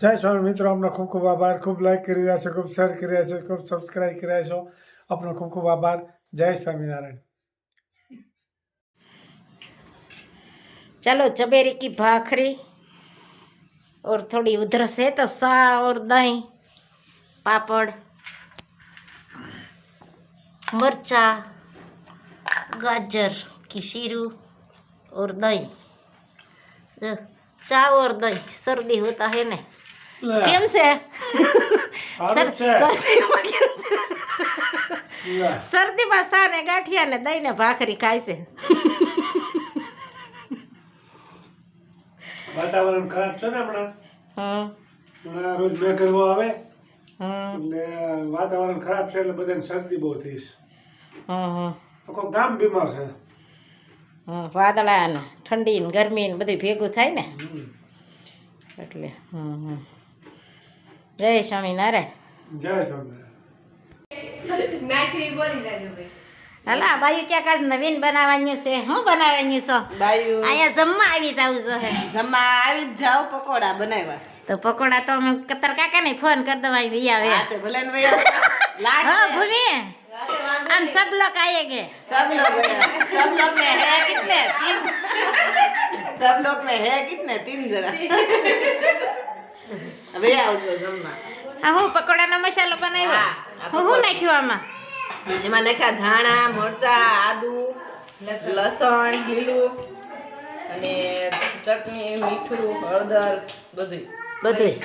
જય સ્વામી મિત્રો આપનો ખૂબ ખૂબ આભાર ખૂબ લાઈક કરી રહ્યા છો ખૂબ શેર કરી રહ્યા છો ખૂબ સબસ્ક્રાઈબ કરી રહ્યા છો આપનો ખૂબ ખૂબ આભાર જય સ્વામિનારાયણ चलो चबेरी की भाखरी और थोड़ी उधरस है तो सा और दही पापड़ मरचा गाजर की शीरू और दही अ, चा और दही सर्दी होता है ने કેમ છે. શરદીમાં સા ને ગાંઠિયા ને દહીં ને ભાખરી ખાય છે. વાતાવરણ ખરાબ છે ને હમણાં? હમ. હમણાં કરવો આવે. એટલે વાતાવરણ ખરાબ છે એટલે બધાને શરદી બહુ થઈ છે. આખો ગામ બીમાર છે? વાદળા ને ઠંડી ને ગરમી ને બધું ભેગું થાય ને? એટલે હમ હમ. જય સ્વામિનારાયણ જય સ્વામિનારાયણ હાલા બાયું ક્યાંક આજ નવીન બનાવવાનું છે શું બનાવવાનું છો બાયું અહીંયા જમવા આવી જાવ છો હે જમવા આવી જ જાઓ પકોડા બનાવ્યા છે. તો પકોડા તો અમે કતર કાકા ને ફોન કરી દો અહીં ભૈયા હા આવે તે ભલે ને ભૈયા લાડ हाँ से। भूमि हम सब लोग आएंगे सब लोग सब लोग में है कितने तीन सब लोग में है कितने तीन जरा ભૈયા આવજો જમવા. આ હું પકોડાનો મસાલો બનાવ્યો? હું હું શું નાખ્યું આમાં? એમાં નાખ્યા ધાણા મરચા આદુ લસણ લીલું અને ચટણી મીઠું હળદર બધું બધું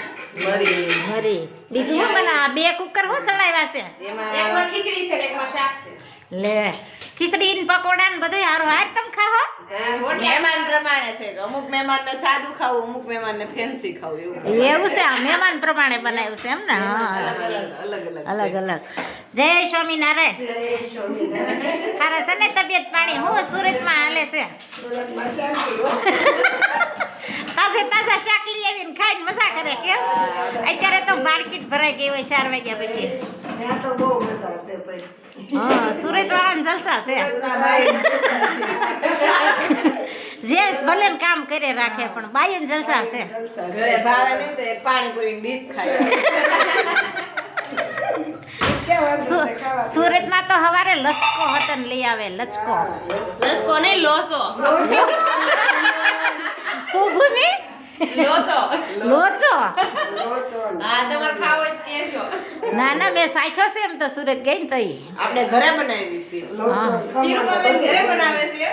મરી. મરી. બીજું શું બનાવ? બે કુકર શું સડાવ્યા છે? એમાં ખીચડી છે શાક છે. લે ખીચડી ને પકોડા ને બધું હારું. હાર તમે ખાઓ છે. અમુક મહેમાન સાદું ખાવું અમુક મહેમાન ફેન્સી ખાવું એવું એવું છે? મહેમાન પ્રમાણે બનાવ્યું છે એમ ને? અલગ અલગ જય સ્વામિનારાયણ. તારા છે ને તબિયત પાણી? હું સુરતમાં હાલે છે. તાજે તાજા શાક લઈ આવીને ખાઈને મજા કરે કેમ અત્યારે તો માર્કેટ ભરાઈ ગઈ હોય ચાર વાગ્યા પછી. હા સુરત વાળા જલસા છે. જેસ ભલે ને કામ કરે રાખે પણ બાયું જલસા છે. ઘરે ભાવે નહીં તો પાણીપુરી ડીશ ખાય. સુરત સુરતમાં તો હવારે લચકો હતો ને લઈ આવે લચકો. લચકો ને લોસો ભૂમિ લોચો. લોચો હા તમારે ખાવો જ કેજો ના ના મેં સાખ્યો છે એમ તો સુરત ગઈ ને તો. આપણે ઘરે બનાવી છે. ઘરે બનાવે છે?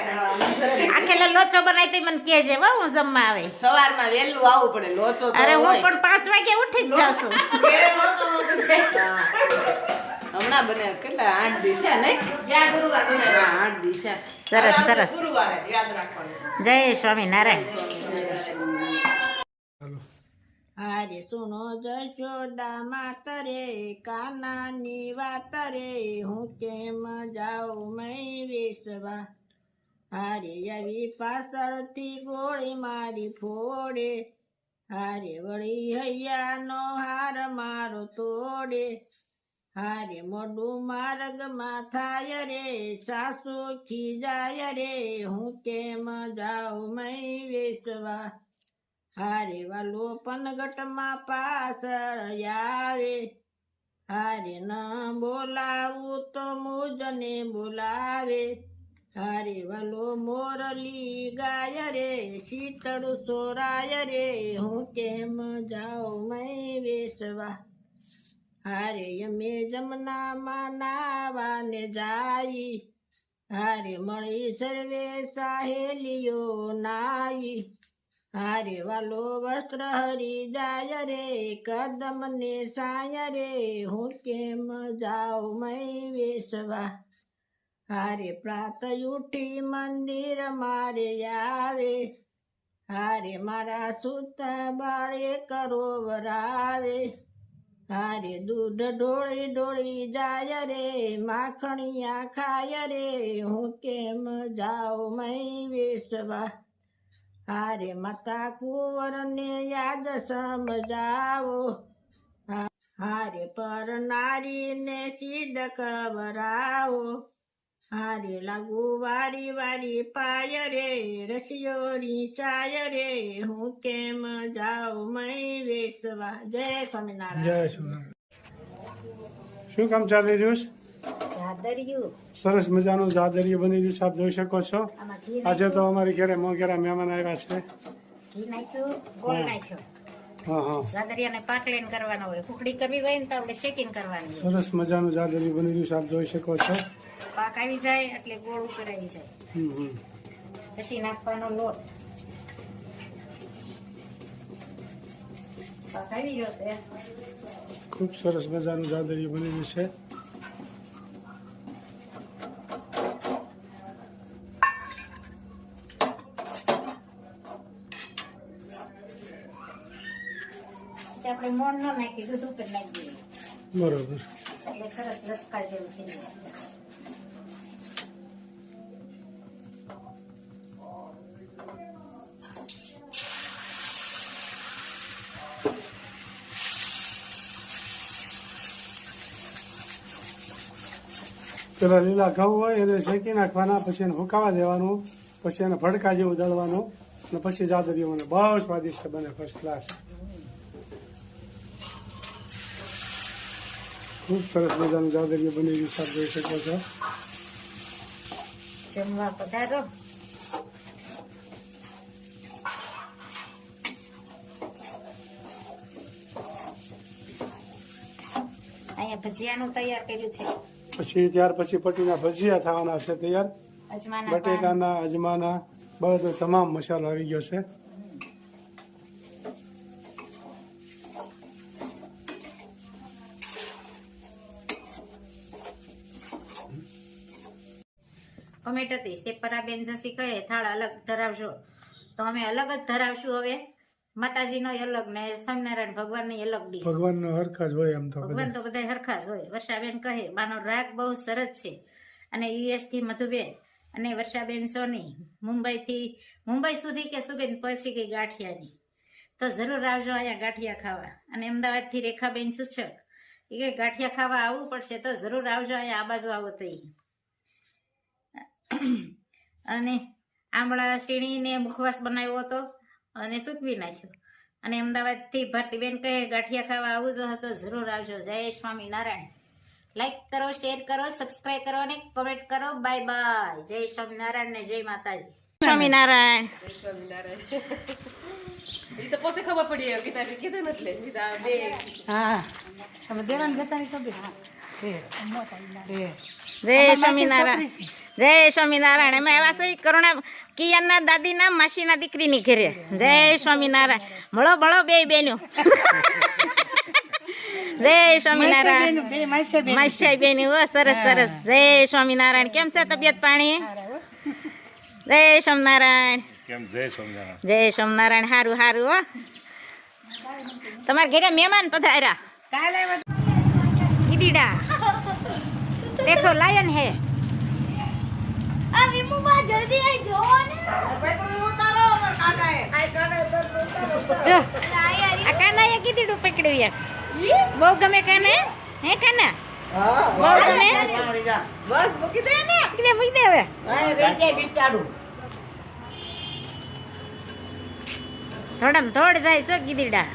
આખેલા લોચો બનાવી તો મને કહેજે હો હું જમવા આવે. સવારમાં વહેલું આવવું પડે લોચો અરે હું પણ પાંચ વાગે ઉઠી જ જાઉં છું. ઘરે લોચો નહોતો હમણાં બને કેટલા? આઠ દી થયા નહીં? યા ગુરુવાર બનાવ્યા. હા, આઠ દી થયા. સરસ સરસ. ગુરુવારે યાદ રાખવાનું. જય સ્વામિનારાયણ. હારે સુનો જશોદા માતરે, કાનાની વાતરે, હું કેમ જાઉં મય વેસવા? હારે આવી પાછળથી ગોળી મારી ફોડે, હારે વળી હૈયાનો હાર મારો તોડે. હારે મોડું માર્ગમાં થાય રે સાસુ ખીજાય રે, હું કેમ જાઉં મય વેસવા? હારે વાલો પનગટમાં પાછળ આવે હારે ન બોલાવું તો મુજને બોલાવે. હારે વાલો મોરલી ગાય રે, શીતળ સોરાય રે. હું કેમ જાઉં મેં વેસવા? હારે અમે જમનામાં નાવાને જાય હારે મળી સર્વે સાહેલીઓ નાઈ. હારે વાલો વસ્ત્ર હરી જાય રે કદમ ને સાય રે, હું કેમ જાઉં મય વેસવા હારે પ્રાત ઉઠી મંદિર મારે આવે, હારે મારા સૂતા બાળે કરો વરાવે હારે દૂધ ઢોળી ઢોળી જાય રે, માખણિયા ખાય રે, હું કેમ જાઉં મય વેસવા હારે માતા કુંવરને યાદ સમજાવો. હારે પર નારીને સિદ્ધ ખબરાવો હારે લાગુ વારી વારી પાય રે રસિયોરી ચાય રે, હું કેમ જાઉં મય વેસવા. જય સ્વામિનારાયણ. જય સ્વામિનારાયણ. શું કામ ચાલી રહ્યું સરસ મજાનું જાદરિયું બની રહ્યું છે. આપ જોઈ શકો છો. આજે તો અમારી ઘરે મોગેરા મહેમાન આવ્યા છે. સરસ મજાનું જાદરિયું બની રહ્યું છે. આપ જોઈ શકો છો. પાક આવી જાય એટલે ગોળ ઉપર આવી જાય. પછી નાખવાનો લોટ. પાક આવી ગયો છે. ખૂબ સરસ મજાનું જાદરિયું બની રહ્યું છે. આપણે મોણ ન નાખી દૂધ ઉપર નાખી દઈએ. બરોબર. એટલે સરસ લસકા જેવું થઈ જાય. પેલા લીલા ઘઉં હોય એને શેકી નાખવાના પછી એને હુકાવા દેવાનું પછી એને ભડકા જેવું દળવાનું અને પછી જાદરિયું બને બહુ સ્વાદિષ્ટ બને ફર્સ્ટ ક્લાસ ખૂબ સરસ મજાનું જાદરિયું બની રહ્યું છે જોઈ શકો છો. જમવા પધારો. અહીંયા ભજીયાનું તૈયાર કર્યું છે. પછી ત્યાર પછી પટીના ભજીયા થવાના છે તૈયાર. બટેકાના અજમાના બધો તમામ મસાલો આવી ગયો છે. કમેન્ટ હતી સેપરાબેન જસી કહે થાળ અલગ ધરાવશો તો અમે અલગ જ ધરાવશું હવે. માતાજીનો અલગ ને સ્વામિનારાયણ ભગવાનની અલગ ડીશ. ભગવાનનો હરખા જ હોય એમ તો ભગવાન તો બધા હરખા જ હોય. વર્ષાબેન કહે માનો રાગ બહુ સરસ છે. અને યુએસથી મધુબેન અને વર્ષાબેન સોની મુંબઈ થી મુંબઈ સુધી કે સુગંધ પહોંચી ગઈ ગાંઠિયાની. તો જરૂર આવજો અહીંયા ગાંઠિયા ખાવા. અને અમદાવાદથી રેખાબેન છૂછક એ કે ગાંઠિયા ખાવા આવવું પડશે તો જરૂર આવજો અહીંયા આ બાજુ આવો તો. અને આંબળા શીણીને મુખવાસ બનાવ્યો હતો અને સૂકવી નાખ્યો. અને અમદાવાદથી ભારતીબેન કહે ગાંઠિયા ખાવા આવું જ તો જરૂર આવજો. જય સ્વામિનારાયણ. લાઈક કરો શેર કરો સબસ્ક્રાઇબ કરો અને કોમેન્ટ કરો. બાય બાય જય સ્વામિનારાયણ ને જય માતાજી. સ્વામિનારાયણ. એ તો પછી ખબર પડી કે કીધું એટલે હા. તમે દેવાન જતા સભ્ય સબે જય સ્વામિનારાયણ. જય સ્વામિનારાયણ. એમાં એવા છે કરુણા કિયાના દાદીના માસીના દીકરીની ઘરે. જય સ્વામિનારાયણ. મળો ભળો બે બેનો. જય સ્વામિનારાયણ. માસાઈ બેન ઓ સરસ સરસ. જય સ્વામિનારાયણ. કેમ છે તબિયત પાણી? જય સ્વામિનારાયણ. જય સ્વામિનારાયણ? સારું સારું હારું હારું હો તમારા ઘરે મહેમાન પધાર્યા? ઈદીડા દેખો લાયન હે. જો. આ કાનાએ કીધીડું પકડ્યું યાર. બહુ ગમે કાને? હે કાના? બહુ ગમે? બસ મૂકી દે ને એટલે મૂકી દે હવે. થોડામ થોડ જાય છે ગીદીડા.